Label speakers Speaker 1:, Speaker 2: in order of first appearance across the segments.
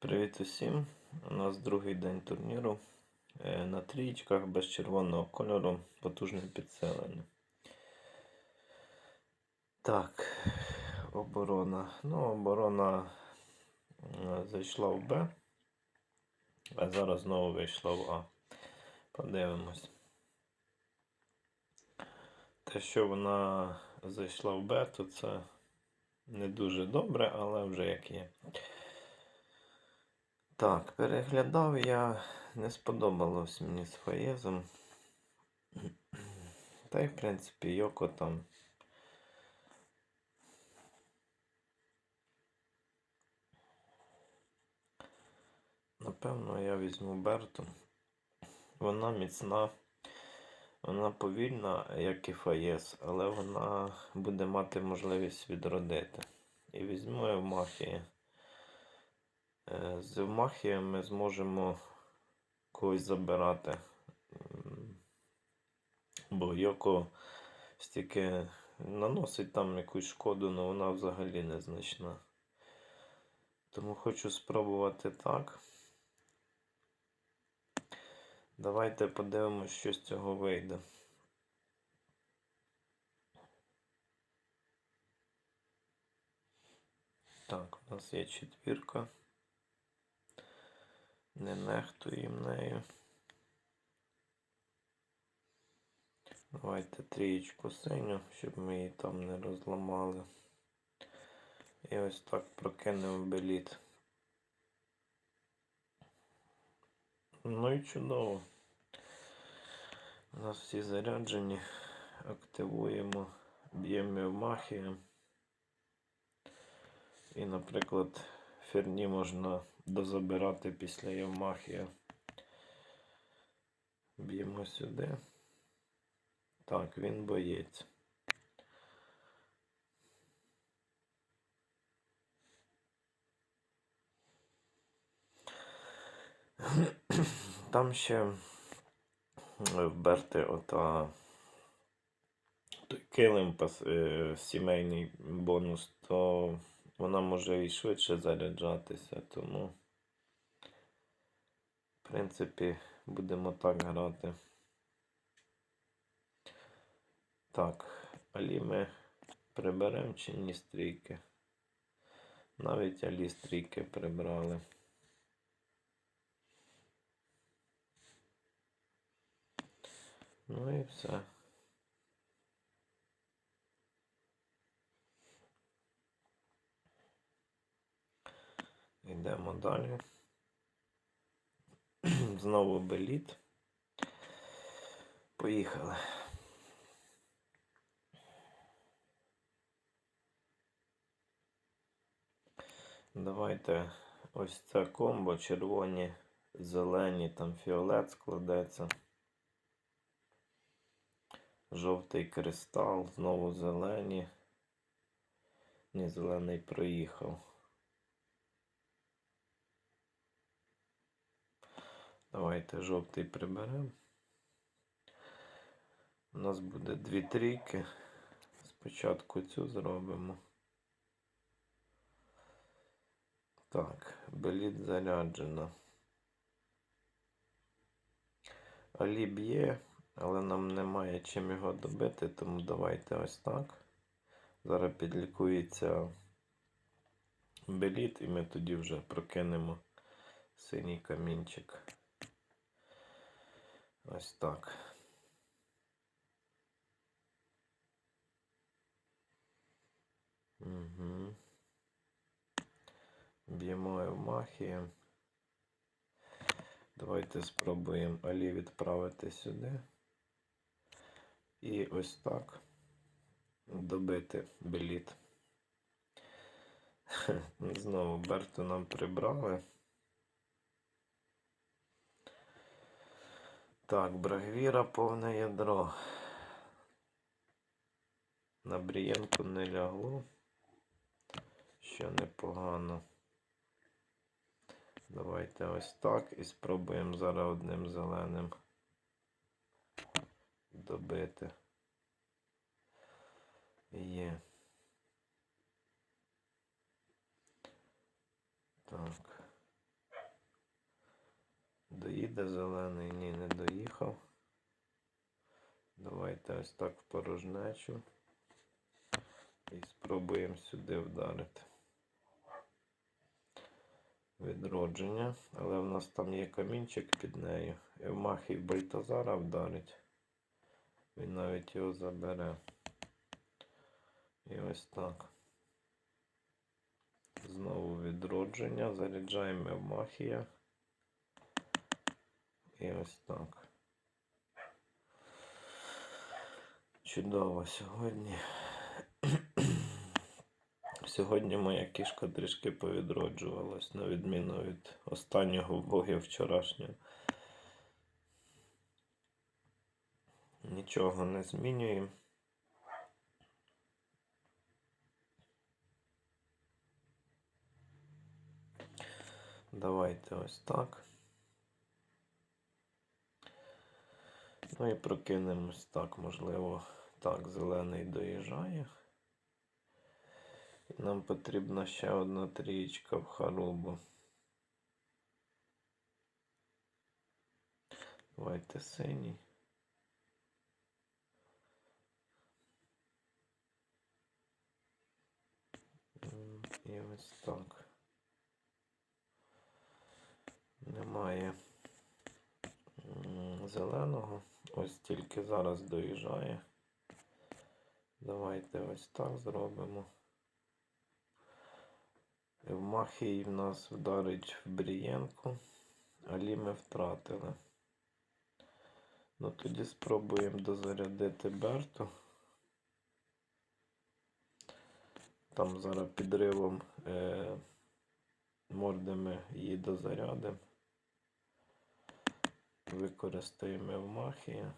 Speaker 1: Привіт усім! У нас другий день турніру. Е, На трієчках без червоного кольору потужне підсилення. Так, оборона. Ну, оборона зайшла в Б, а зараз знову вийшла в А. Подивимось. Те, що вона зайшла в Б, то це не дуже добре, але вже як є. Так, переглядав я, не сподобалось мені з Фаєзом. Та й, в принципі, Йоко там. Напевно, я візьму Берту. Вона міцна, вона повільна, як і Фаєс, але вона буде мати можливість відродити. І візьму Евмахії. Е, З Евмахії ми зможемо когось забирати. Бо Йоко стільки наносить там якусь шкоду, але вона взагалі незначна. Тому хочу спробувати так. Давайте подивимось, що з цього вийде. Так, у нас є четвірка. Не нехтуємо нею. Давайте трієчку синю, щоб ми її там не розламали. І ось так прокинемо беліт. Ну і чудово. У нас всі заряджені. Активуємо, б'ємо в махію. І, наприклад, ферні можна дозабирати після Євмахія. Б'ємо сюди. Так, він боєць. Там ще вберти ота той килим е, сімейний бонус, то вона може і швидше заряджатися, тому, в принципі, будемо так грати. Так, алі ми приберемо чи ні стрійки. Навіть алі стрійки прибрали. Ну і все. Йдемо далі. Знову беліт. Поїхали. Давайте ось це комбо, червоні, зелені, там фіолет складеться. Жовтий кристал, знову зелені. Ні, зелений проїхав. Давайте жовтий приберемо. У нас буде дві трійки. Спочатку цю зробимо. Так, беліт заряджено. Алі б'є, але нам немає чим його добити, тому давайте ось так. Зараз підлікується беліт, і ми тоді вже прокинемо синій камінчик. Ось так. Угу. Б'ємо Евмахію. Давайте спробуємо Алі відправити сюди. І ось так добити беліт. Знову Берту нам прибрали. Так, Брагвіра повне ядро. На Брієнку не лягло. Що непогано. Давайте ось так і спробуємо зараз одним зеленим добити. Є. Так. їде зелений, ні, не доїхав. Давайте ось так в порожнечу. І спробуємо сюди вдарити. Відродження. Але в нас там є камінчик під нею. Евмахій Бальтазара вдарить. Він навіть його забере. І ось так. Знову відродження. Заряджаємо Евмахія. І ось так. Чудово сьогодні. Сьогодні моя кішка трішки повідроджувалась, на відміну від останнього бою вчорашнього. Нічого не змінюємо. Давайте ось так. Ну і прокинемось так, можливо, так, зелений доїжджає. Нам потрібна ще одна трієчка в харубу. Давайте синій. І ось так. Немає зеленого. Ось тільки зараз доїжджає. Давайте ось так зробимо. Евмахій в нас вдарить в Брієнку, Алі ми втратили. Ну тоді спробуємо дозарядити Берту. Там зараз підривом е, мордами її дозарядимо. Використаємо Евмахія.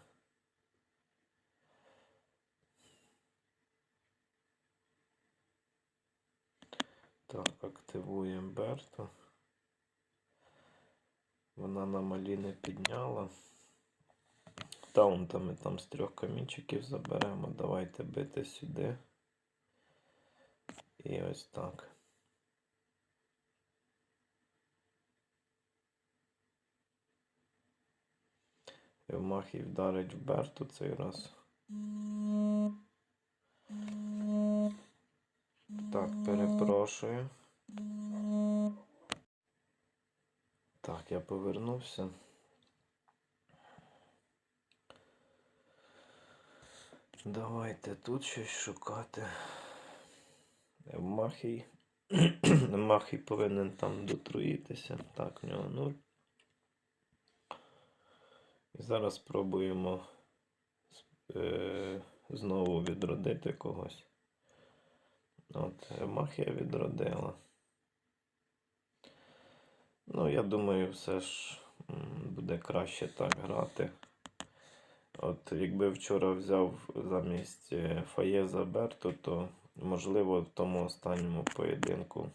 Speaker 1: Так, активуємо Берту. Вона на малі не підняла. Таунтами там з трьох камінчиків заберемо. Давайте бити сюди. І ось так. Евмахій вдарить в Берту цей раз. Перепрошую. Так, я повернувся. Давайте тут щось шукати. Махій. Махій повинен там дотруїтися. Так, в нього нуль. І зараз спробуємо е, знову відродити когось. От, Махія відродила. Ну, я думаю, все ж буде краще так грати. От якби вчора взяв замість е, Фаєза Берту, то можливо в тому останньому поєдинку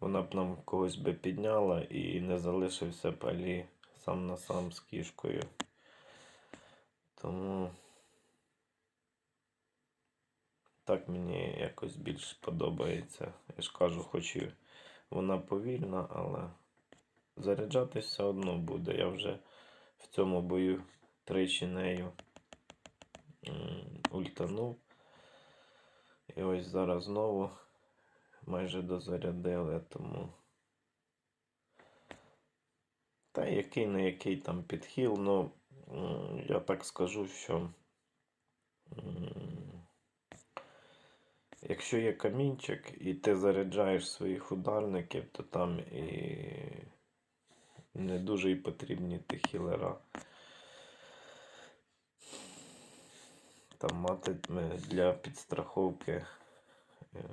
Speaker 1: вона б нам когось би підняла і не залишився б Алі сам на сам з кішкою. Тому так мені якось більш подобається. Я ж кажу, хоч і вона повільна, але заряджатись все одно буде. Я вже в цьому бою тричі нею ультанув. І ось зараз знову майже дозарядили, тому. Та який не який там підхил, ну я так скажу, що якщо є камінчик і ти заряджаєш своїх ударників, то там і не дуже і потрібні ті хілера. Там мати для підстраховки. е,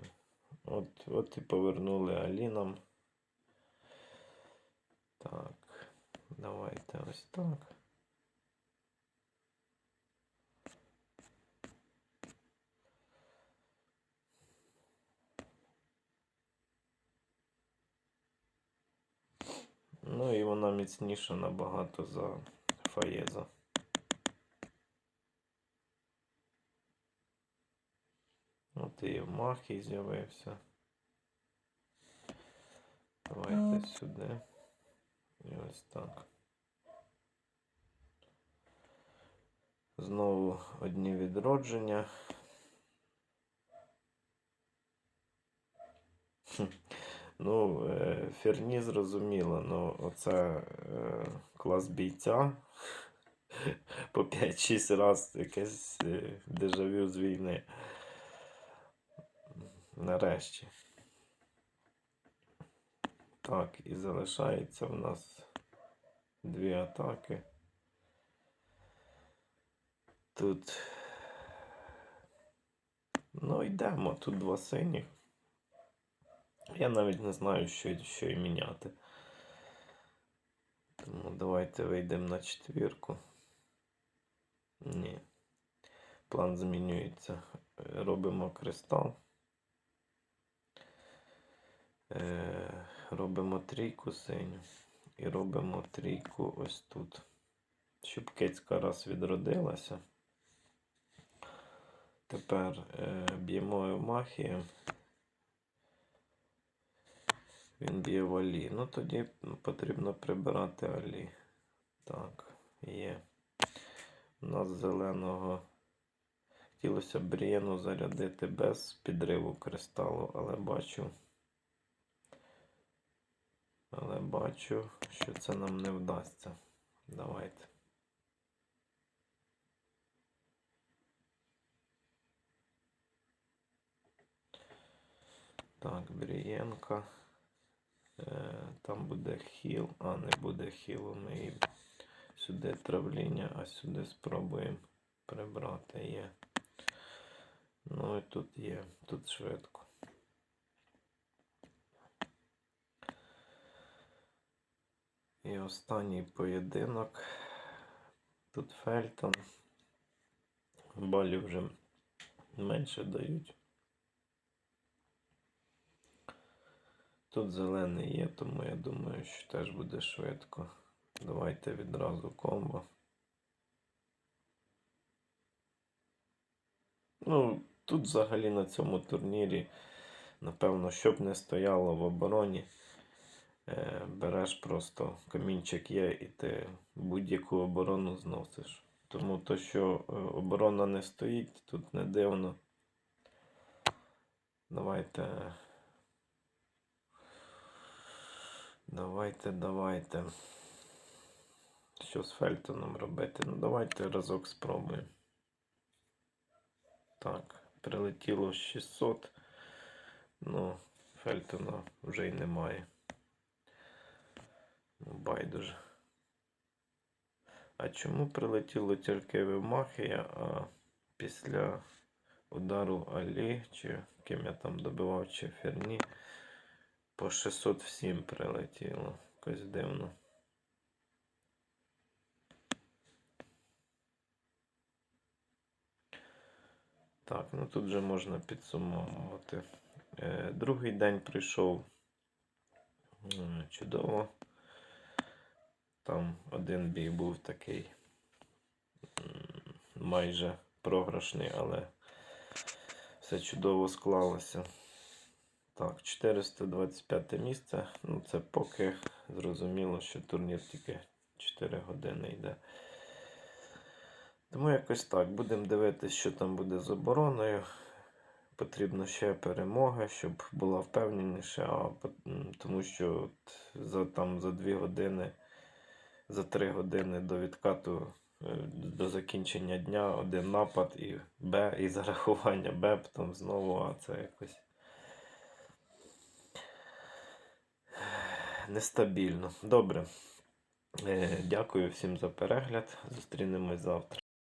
Speaker 1: От, от і повернули Алінам. Так, давайте ось так. Ну і вона міцніша набагато за Фаєза. От і Махій з'явився. Давайте сюди. І ось так. Знову одні відродження. Ну, е, Ферні зрозуміло, ну оце е, клас бійця. По 5-6 раз якесь е, дежавю з війни. Нарешті. Так, і залишається в нас дві атаки. Тут. Ну, йдемо. Тут два синіх. Я навіть не знаю, що, що і міняти. Тому давайте вийдемо на четвірку. Ні. План змінюється. Робимо кристал. Е, робимо трійку синю. І робимо трійку ось тут. Щоб кицька раз відродилася. Тепер е, б'ємо Евмахієм. Він б'є в Алі. Ну тоді потрібно прибирати Алі. Так, є. У нас зеленого. Хотілося Брієну зарядити без підриву кристалу, але бачу. Але бачу, що це нам не вдасться. Давайте. Так, Брієнка. Е, Там буде хіл, а не буде хілу. Ми її сюди травління, а сюди спробуємо прибрати є. Ну і тут є, тут швидко. І останній поєдинок. Тут Фельтон. Балів вже менше дають. Тут зелений є, тому я думаю, що теж буде швидко. Давайте відразу комбо. Ну, тут взагалі на цьому турнірі, напевно, щоб не стояло в обороні, е, береш просто камінчик є і ти будь-яку оборону зносиш. Тому то, що е, оборона не стоїть, тут не дивно. Давайте. Давайте, давайте. Що з Фельтоном робити? Ну, давайте разок спробуємо. Так, прилетіло 600. Ну, Фельтона вже й немає. Ну, Байдуже. А чому прилетіло тільки Вимахія, а після удару Алі, чи ким я там добивав, чи Ферні, по 600 всім прилетіло. Якось дивно. Так, ну тут вже можна підсумовувати. Е, Другий день прийшов чудово. Там один бій був такий майже програшний, але все чудово склалося. Так, 425 місце. Ну, це поки зрозуміло, що турнір тільки 4 години йде. Тому якось так. Будемо дивитися, що там буде з обороною. Потрібно ще перемоги, щоб була впевненіше, а по- м, тому що от за, там, за 2 години, за 3 години до відкату, е, до закінчення дня один напад і Б, і зарахування Б, потім знову, а це якось. Нестабільно. Добре. Е, Дякую всім за перегляд. Зустрінемось завтра.